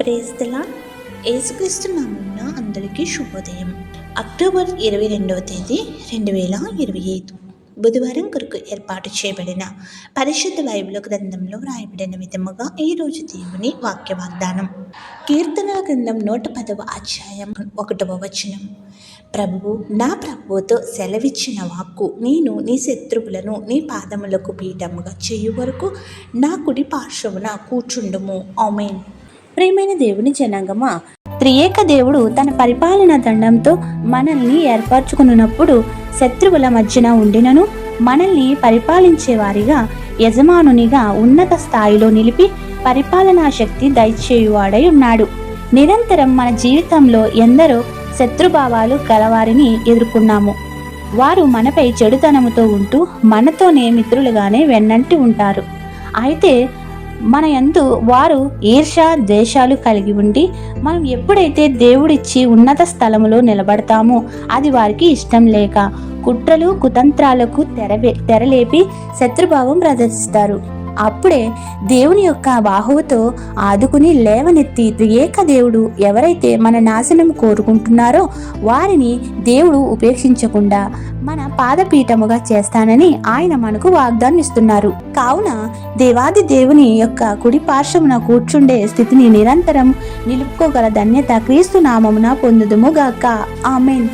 ప్రేస్తలా యేసుక్రీస్తు నామమున అందరికీ శుభోదయం. అక్టోబర్ ఇరవై రెండవ తేదీ రెండు వేల ఇరవై ఐదు. బుధవారం కొరకు ఏర్పాటు చేయబడిన పరిశుద్ధ బైబిల్ గ్రంథంలో వ్రాయబడిన విధముగా ఈరోజు దేవుని వాక్య వాగ్దానం కీర్తనల గ్రంథం నూట పదవ అధ్యాయం ఒకటవ వచనం. ప్రభువు నా ప్రభువుతో సెలవిచ్చిన వాక్కు నేను నీ శత్రువులను నీ పాదములకు పీఠముగా చేయు వరకు నా కుడి పార్శ్వమున కూర్చుండము. ఆమెన్. ప్రియమైన దేవుని జనాంగమా? త్రియేక దేవుడు తన పరిపాలన దండంతో మనల్ని ఏర్పరచుకున్నప్పుడు శత్రువుల మధ్యన ఉండినను మనల్ని పరిపాలించే వారిగా యజమానునిగా ఉన్నత స్థాయిలో నిలిపి పరిపాలనా శక్తి దయచేయువాడై ఉన్నాడు. నిరంతరం మన జీవితంలో ఎందరో శత్రుభావాలు గలవారిని ఎదుర్కొన్నాము. వారు మనపై చెడుతనముతో ఉంటూ మనతోనే మిత్రులుగానే వెన్నంటి ఉంటారు. అయితే మన యందు వారు ఈర్ష ద్వేషాలు కలిగి ఉండి మనం ఎప్పుడైతే దేవుడిచ్చి ఉన్నత స్థలములో నిలబడతామో అది వారికి ఇష్టం లేక కుట్రలు కుతంత్రాలకు తెరవే తెరలేపి శత్రుభావం ప్రదర్శిస్తారు. అప్పుడే దేవుని యొక్క బాహువుతో ఆదుకుని లేవనెత్తి త్రియేక దేవుడు ఎవరైతే మన నాశనం కోరుకుంటున్నారో వారిని దేవుడు ఉపేక్షించకుండా మన పాదపీఠముగా చేస్తానని ఆయన మనకు వాగ్దానం ఇస్తున్నారు కావున దేవాది దేవుని యొక్క కుడి పార్శ్వమున కూర్చుండే స్థితిని నిరంతరం నిలుపుకోగల ధన్యత క్రీస్తు నామమున పొందుదుము గాక. ఆమెన్.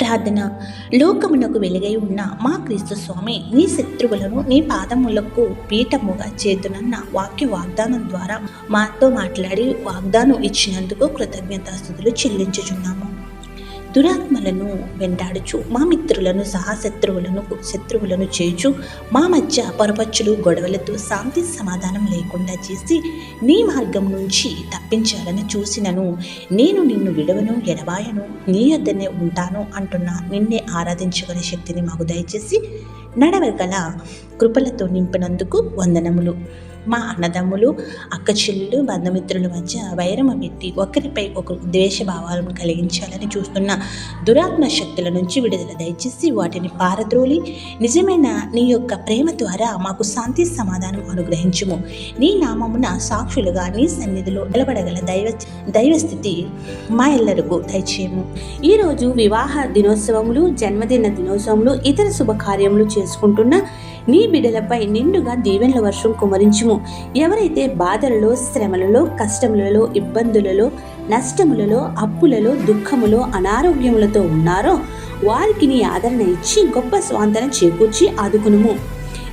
ప్రార్థన. లోకమునకు వెలుగై ఉన్న మా క్రీస్తు స్వామి నీ శత్రువులను నీ పాదములకు పీఠముగా చేతునన్న వాక్య వాగ్దానం ద్వారా మాతో మాట్లాడి వాగ్దానం ఇచ్చినందుకు కృతజ్ఞతాస్థుతులు చెల్లించుచున్నాము. దురాత్మలను వెంటాడుచు మా మిత్రులను సహా శత్రువులను శత్రువులను చేచు మా మధ్య పొరపచ్చులు గొడవలతో శాంతి సమాధానం లేకుండా చేసి నీ మార్గం నుంచి తప్పించాలని చూసినను. నేను నిన్ను విడవను ఎడబాయను నీ యొద్దనే ఉంటాను అంటున్న నిన్నే ఆరాధించగల శక్తిని మాకు దయచేసి నడవగల కృపలతో నింపినందుకు వందనములు. మా అన్నదమ్ములు అక్క చెల్లెలు బంధుమిత్రుల మధ్య వైరమ పెట్టి ఒకరిపై ఒకరు ద్వేషభావాలను కలిగించాలని చూస్తున్న దురాత్మ శక్తుల నుంచి విడుదల దయచేసి వాటిని పారద్రోలి నిజమైన నీ యొక్క ప్రేమ ద్వారా మాకు శాంతి సమాధానం అనుగ్రహించుము. నీ నామమున సాక్షులుగా నీ సన్నిధిలో నిలబడగల దైవ దైవస్థితి మా ఎల్లరకు దయచేయము. ఈరోజు వివాహ దినోత్సవములు జన్మదిన దినోత్సవములు ఇతర శుభకార్యములు చేసుకుంటున్న నీ బిడ్డలపై నిండుగా దీవెనల వర్షం కుమరించుము. ఎవరైతే బాధలలో శ్రమలలో కష్టములలో ఇబ్బందులలో నష్టములలో అప్పులలో దుఃఖములో అనారోగ్యములతో ఉన్నారో వారికి నీ ఆదరణ ఇచ్చి గొప్ప స్వాంతన చేకూర్చి ఆదుకునుము.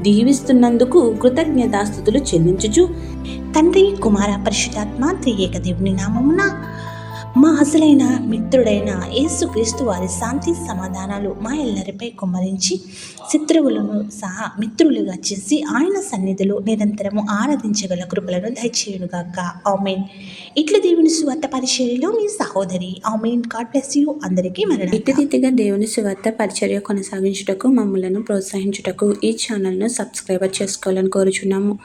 దీవిస్తున్నందుకు కృతజ్ఞతాస్థుతులు చెల్లించుచు. తండ్రి కుమార పరిశుధాత్మ త్రియేక దేవుని నామమున మా అసలైన మిత్రుడైన యేసుక్రీస్తు వారి శాంతి సమాధానాలు మా ఎల్లరిపై కుమ్మరించి శత్రువులను సహా మిత్రులుగా చేసి ఆయన సన్నిధిలో నిరంతరము ఆరాధించగల కృపలను దయచేయుడుగాక ఆమెన్. ఇట్ల దేవుని సువార్త పరిచర్యలో మీ సహోదరి ఆమెన్. God bless you. అందరికీ మరణ ఇటుదిద్దుగా దేవుని సువార్త పరిచర్య కొనసాగించుటకు మమ్మలను ప్రోత్సహించుటకు ఈ ఛానల్ను సబ్స్క్రైబర్ చేసుకోవాలని కోరుచున్నాము.